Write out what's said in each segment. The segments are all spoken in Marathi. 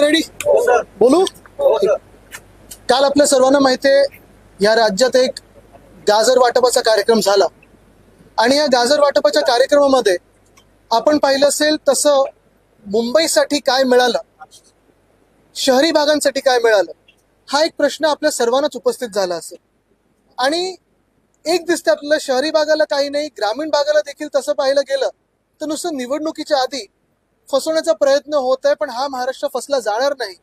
रेडी बोलू? काल आपल्या सर्वांना माहिती आहे या राज्यात एक गाजर वाटपाचा कार्यक्रम झाला. आणि या गाजर वाटपाच्या कार्यक्रमामध्ये आपण पाहिलं असेल तसं मुंबईसाठी काय मिळालं? शहरी भागांसाठी काय मिळालं? हा एक प्रश्न आपल्या सर्वांनाच उपस्थित झाला असेल. आणि एक दिसते आपल्याला शहरी भागाला काही नाही ग्रामीण भागाला देखील तसं पाहिलं गेलं तर नुसतं निवडणुकीच्या आधी फसवण्याचा प्रयत्न होत आहे पण हा महाराष्ट्र फसला जाणार नाही.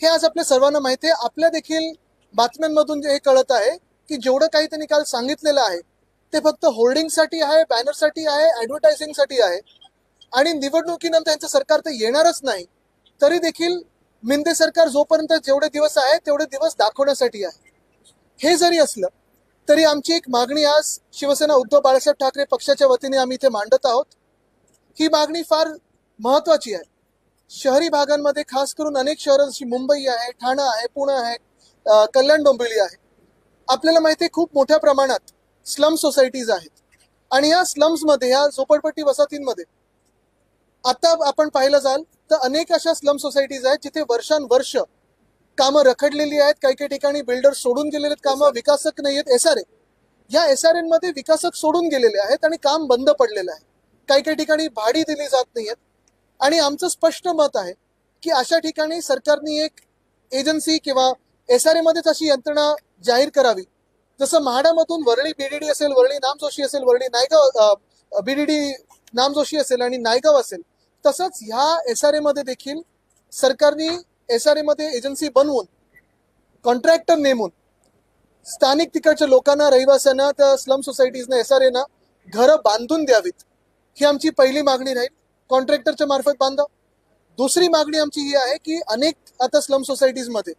हे आज आपल्या सर्वांना माहिती आहे. आपल्या देखील बातम्यांमधून हे कळत आहे की जेवढं काही त्यांनी काल सांगितलेलं आहे ते फक्त होर्डिंगसाठी आहे बॅनरसाठी आहे ॲडव्हर्टायझिंगसाठी आहे. आणि निवडणुकीनंतर त्यांचं सरकार तर येणारच नाही. तरी देखील मिंदे सरकार जोपर्यंत जेवढे दिवस आहे तेवढे दिवस दाखवण्यासाठी आहे. हे जरी असलं तरी आमची एक मागणी आज शिवसेना उद्धव बाळासाहेब ठाकरे पक्षाच्या वतीने आम्ही इथे मांडत आहोत. ही मागणी फार महत्वाची आहे. शहरी भागांमध्ये खास करून अनेक शहरं जशी मुंबई आहे ठाणा आहे पुणे आहे कल्याण डोंबिवली आहे. आपल्याला माहिती आहे खूप मोठ्या प्रमाणात स्लम सोसायटीज आहेत. आणि या स्लम्समध्ये या झोपडपट्टी वसाहतींमध्ये आता आपण पाहिलं जाल तर अनेक अशा स्लम सोसायटीज आहेत जिथे वर्षानुवर्ष कामं रखडलेली आहेत. काही काही ठिकाणी बिल्डर सोडून गेलेले आहेत कामं विकासक नाही आहेत एस आर ए या एस आरमध्ये विकासक सोडून गेलेले आहेत आणि काम बंद पडलेलं आहे. काही काही ठिकाणी भाडी दिली जात नाही आहेत. आणि आमचं स्पष्ट मत आहे की अशा ठिकाणी सरकारने एक एजन्सी किंवा एस आर एमध्येच अशी यंत्रणा जाहीर करावी. जसं म्हाडामधून वरळी बीडीडी असेल वरळी नाम जोशी असेल वरळी नायगाव बीडीडी नामजोशी असेल आणि नायगाव असेल तसंच ह्या एस आर एमध्ये देखील सरकारने एस आर एमध्ये एजन्सी बनवून कॉन्ट्रॅक्टर नेमून स्थानिक तिकडच्या लोकांना रहिवाशांना त्या स्लम सोसायटीजना एस आर एना घरं बांधून द्यावीत. ही आमची पहिली मागणी राहील. कॉन्ट्रॅक्टरच्या मार्फत बांधा दुसरी मागणी आमची ही आहे की अनेक आता स्लम सोसायटीजमध्ये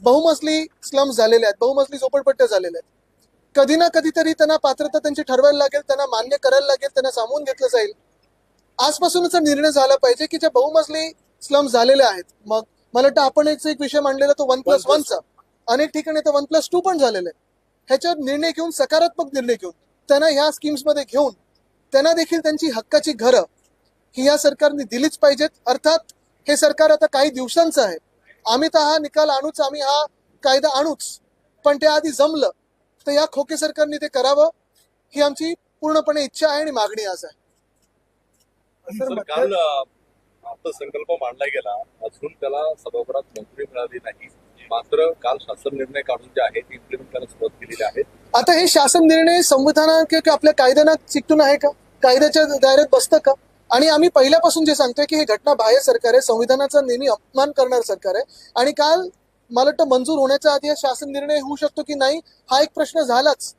बहुमजली स्लम्स झालेले आहेत बहुमजली झोपडपट्ट्या झालेल्या आहेत. कधी ना कधीतरी त्यांना पात्रता त्यांची ठरवायला लागेल त्यांना मान्य करायला लागेल त्यांना सामावून घेतलं जाईल. आजपासूनच निर्णय झाला पाहिजे की ज्या बहुमजली स्लम झालेल्या आहेत. मग मला वाटतं आपण एक विषय मांडलेला तो वन प्लस वनचा. अनेक ठिकाणी तर वन प्लस टू पण झालेला आहे. ह्याच्यावर निर्णय घेऊन सकारात्मक निर्णय घेऊन त्यांना ह्या स्कीम्समध्ये घेऊन त्यांना देखील त्यांची हक्काची घरं ही या सरकारने दिलीच पाहिजेत. अर्थात हे सरकार आता काही दिवसांचं आहे. आम्ही तर हा निकाल आणूच आम्ही हा कायदा आणूच. पण ते आधी जमलं तर या खोके सरकारने ते करावं ही आमची पूर्णपणे इच्छा आहे आणि मागणी आज आहे. अर्थसंकल्प मांडला गेला. अजून त्याला सभागृहात मंजुरी मिळाली नाही. मात्र काल शासन निर्णय काढून जे आहे ते इम्प्लिमेंट करायला सुरुवात केलेली आहे आता हे शासन निर्णय संविधाना किंवा आपल्या कायद्याना चिकटून आहे का? कायद्याच्या दायऱ्यात बसतं का? आणि आम्ही पहिल्यापासून जे सांगतोय की हे घटना बाह्य सरकार आहे संविधानाचा नेहमी अपमान करणार सरकार आहे. आणि काल मला वाटतं मंजूर होण्याच्या आधी हा शासन निर्णय होऊ शकतो की नाही हा एक प्रश्न झालाच.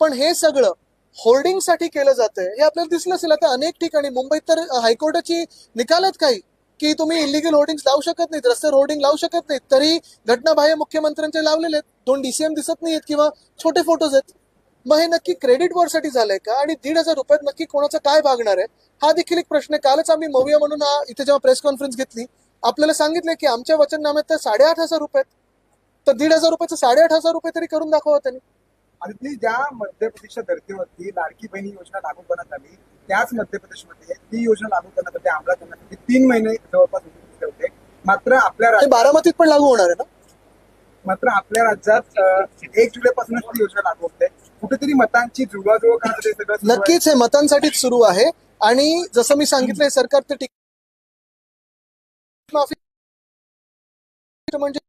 पण हे सगळं होर्डिंगसाठी केलं जातंय हे आपल्याला दिसलं असेल. आता अनेक ठिकाणी मुंबईत तर हायकोर्टाची निकालात काही की तुम्ही इलिगल होर्डिंग लावू शकत नाहीत रस्त्यावर होर्डिंग लावू शकत नाहीत. तरी घटनाबाह्य मुख्यमंत्र्यांचे लावलेले आहेत. दोन डीसीएम दिसत नाहीत किंवा छोटे फोटोज आहेत. मग हे नक्की क्रेडिटसाठी झालंय का? आणि दीड हजार रुपयात नक्की कोणाचं काय भागणार आहे? हा देखील एक प्रश्न आहे. कालच आम्ही मऊया म्हणून हा इथे जेव्हा प्रेस कॉन्फरन्स घेतली आपल्याला सांगितलं की आमच्या वचननाम्यात तर साडेआठ हजार रुपये. तर दीड हजार रुपयाचं साडेआठ हजार रुपये तरी करून दाखवा त्यांनी. आणि ती ज्या मध्य प्रदेशच्या धर्तीवरती लाडकी बहिणी योजना लागू करण्यात आली त्याच मध्य प्रदेशमध्ये ती योजना लागू करण्यासाठी अंमलात आणण्यासाठी तीन महिने जवळपास होते. मात्र आपल्या हे राज्यात बारामतीत पण लागू होणार आहे ना? मात्र आपल्या राज्यात एक जुलैपासूनच ती योजना लागू होते. कुठेतरी मतांची जुळवाजुळव करण्यासाठी नक्कीच हे मतांसाठीच सुरू आहे. आणि जसं मी सांगितलंय सरकार ते टिक माफी म्हणजे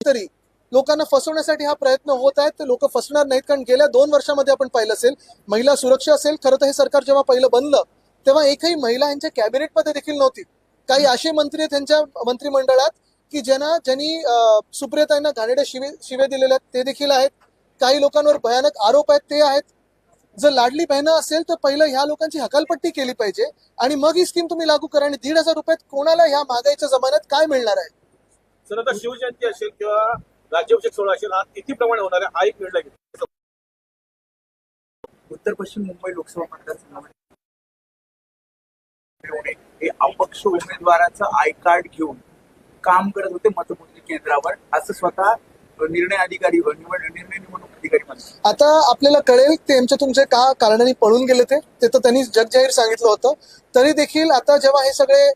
तरी लोकांना फसवण्यासाठी हा प्रयत्न होत आहे ते लोक फसणार नाहीत. कारण गेल्या दोन वर्षामध्ये आपण पाहिलं असेल महिला सुरक्षा असेल खरं तर हे सरकार जेव्हा पहिलं बनलं तेव्हा एकही महिला यांच्या कॅबिनेटमध्ये देखील नव्हती. काही असे मंत्री त्यांच्या मंत्रिमंडळात की ज्यांना ज्यांनी सुप्रियताईंना घाणेड्या शिवे शिवे दिलेल्या आहेत ते देखील आहेत. काही लोकांवर भयानक आरोप आहेत ते आहेत. जर लाडली बहिणं असेल तर पहिलं ह्या लोकांची हकालपट्टी केली पाहिजे. आणि मग ही स्कीम तुम्ही लागू करा आणि दीड हजार रुपयात कोणाला ह्या महागाईच्या जमान्यात काय मिळणार आहे? सर आता शिवजयंती असेल किंवा राज्याभिषेक सोहळा असेल हा किती प्रमाणे होणार आहे हा एक निर्णय घेतला उत्तर पश्चिम मुंबई लोकसभा मतदारसंघामध्ये हे अपक्ष उमेदवाराचं आय कार्ड घेऊन काम करत होते मतमोजणी केंद्रावर. असं स्वतः निर्णय अधिकारी निवड निर्णय निवडणूक अधिकारी म्हणतात आता आपल्याला कळेल त्यांच्या तुमचे का कारणाने पळून गेले ते? ते तर त्यांनी जगजाहीर सांगितलं होतं. तरी देखील आता जेव्हा हे सगळे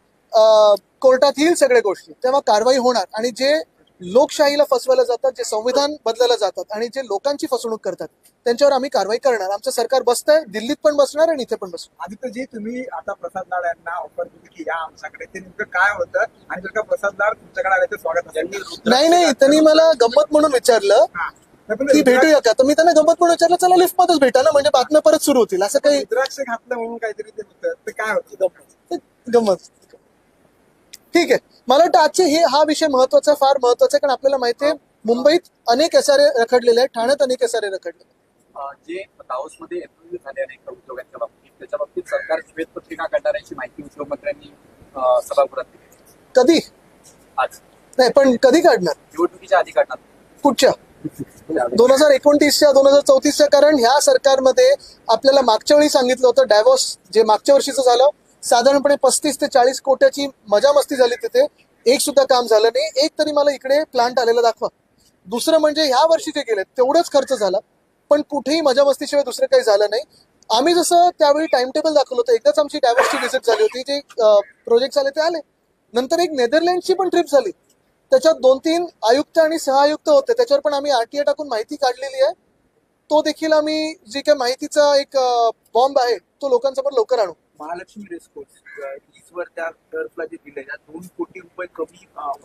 कोर्टात येईल सगळे गोष्टी तेव्हा कारवाई होणार. आणि जे लोकशाहीला फसवायला जातात जे संविधान बदलायला जातात आणि जे लोकांची फसवणूक करतात त्यांच्यावर आम्ही कारवाई करणार. आमचं सरकार बसतंय दिल्लीत पण बसणार आणि इथे पण बसणार. आदित्यजी तुम्ही आता प्रसाद लाड यांना ऑफर दिली की या आमच्याकडे. ते नेमकं काय होतं? आणि जर का प्रसाद लाड तुमच्याकडे आले तर स्वागत नाही नाही त्यांनी मला गंमत म्हणून विचारलं हा. रुद्राक्ष- भेटूया का? तर मी त्यांना गंमत म्हणून विचारलं चला लिफ्ट मध्येच भेटा ना म्हणजे बातम्या परत सुरू होतील. असं काही रुद्राक्ष घातलं म्हणून काहीतरी ते होतं. ते काय होतं? गप्प गंमत. ठीक आहे. मला वाटतं आजचे हे हा विषय महत्त्वाचा फार महत्त्वाचा आहे कारण आपल्याला माहिती आहे मुंबईत अनेक एसआरए रखडलेले आहेत ठाण्यात अनेक एसआरए रखडले जे दाओसमध्ये एमओयू झाले अनेक उद्योगांच्या बाबतीत त्याच्या बाबतीत सरकार श्वेतपत्रिका काढणाऱ्याची माहिती उद्योगमंत्र्यांनी सभागृहात दिली. कधी? आज. नाही पण कधी काढणार? निवडणुकीच्या आधी काढणार. कुठच्या? दोन हजार एकोणतीसच्या दोन हजार चौतीसच्या कारण ह्या सरकारमध्ये आपल्याला मागच्या वेळी सांगितलं होतं डायव्हर्स जे मागच्या वर्षीचं झालं साधारणपणे पस्तीस ते चाळीस कोट्याची मजा मस्ती झाली तिथे. एक सुद्धा काम झालं नाही. एक तरी मला इकडे प्लांट आलेला दाखवा. दुसरं म्हणजे ह्या वर्षी जे गेले तेवढंच खर्च झाला. पण कुठेही मजा मस्तीशिवाय दुसरं काही झालं नाही. आम्ही जसं त्यावेळी टाइम टेबल दाखवलं होतं एकदाच आमची डायव्हर्सची व्हिजिट झाली होती जे प्रोजेक्ट आले ते आले. नंतर एक नेदरलँडची पण ट्रिप झाली. त्याच्यात दोन तीन आयुक्त आणि सहआयुक्त होते त्याच्यावर पण आम्ही आरटीआय टाकून माहिती काढलेली आहे. तो देखील आम्ही जी काही माहितीचा एक बॉम्ब आहे तो लोकांसमोर लवकर आणू. महालक्ष्मी रेसकोर्स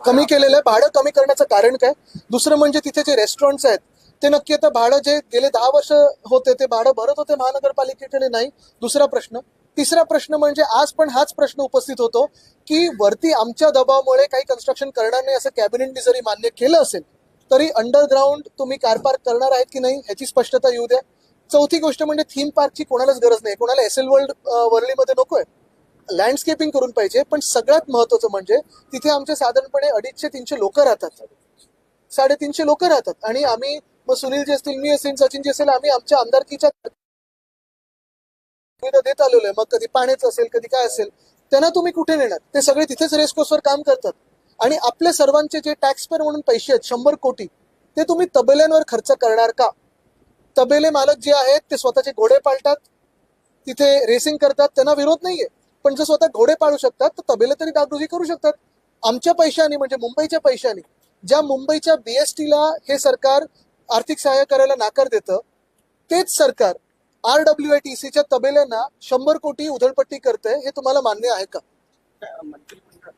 कमी केलेलं आहे. भाडं कमी करण्याचं कारण काय? दुसरं म्हणजे तिथे जे रेस्टॉरंट्स आहेत ते नक्की आता भाडं जे गेले दहा वर्ष होते ते भाडं भरत होते महानगरपालिकेकडे नाही. दुसरा प्रश्न. तिसरा प्रश्न म्हणजे आज पण हाच प्रश्न उपस्थित होतो की वरती आमच्या दबावामुळे काही कन्स्ट्रक्शन करणार नाही असं कॅबिनेटने जरी मान्य केलं असेल तरी अंडरग्राऊंड तुम्ही कार पार्क करणार आहेत की नाही ह्याची स्पष्टता येऊ द्या. चौथी गोष्ट म्हणजे थीम पार्कची कोणालाच गरज नाही. कोणाला एस एल वर्ल्ड नको नकोय. लँडस्केपिंग करून पाहिजे पण सगळ्यात महत्वाचं म्हणजे तिथे आमचे साधारणपणे अडीचशे तीनशे लोक राहतात. साडेतीनशे लोक राहतात आणि आम्ही मग सुनील जे असतील मी असेल सचिन जे असेल आम्ही आमच्या आमदारकीच्या सुविधा देत आलेलो आहे. मग कधी पाण्याचं असेल कधी काय असेल त्यांना तुम्ही कुठे नेणार? ते सगळे तिथेच रेसकोर्सवर काम करतात. आणि आपल्या सर्वांचे जे टॅक्स पेअर म्हणून पैसे आहेत शंभर कोटी ते तुम्ही तबेल्यांवर खर्च करणार का? तबेले मालक जे आहेत ते स्वतःचे घोडे पाळतात तिथे रेसिंग करतात त्यांना विरोध नाहीये. पण जर स्वतः घोडे पाळू शकतात तर तबेले तरी डागडुजी करू शकतात. आमच्या पैशाने म्हणजे मुंबईच्या पैशाने ज्या मुंबईच्या बीएसटीला हे सरकार आर्थिक सहाय्य करायला नाकार देतं. तेच सरकार आर डब्ल्यू आय टी सीच्या तबेल्यांना शंभर कोटी उधळपट्टी करते हे तुम्हाला मान्य आहे का? मंत्रिमंडळ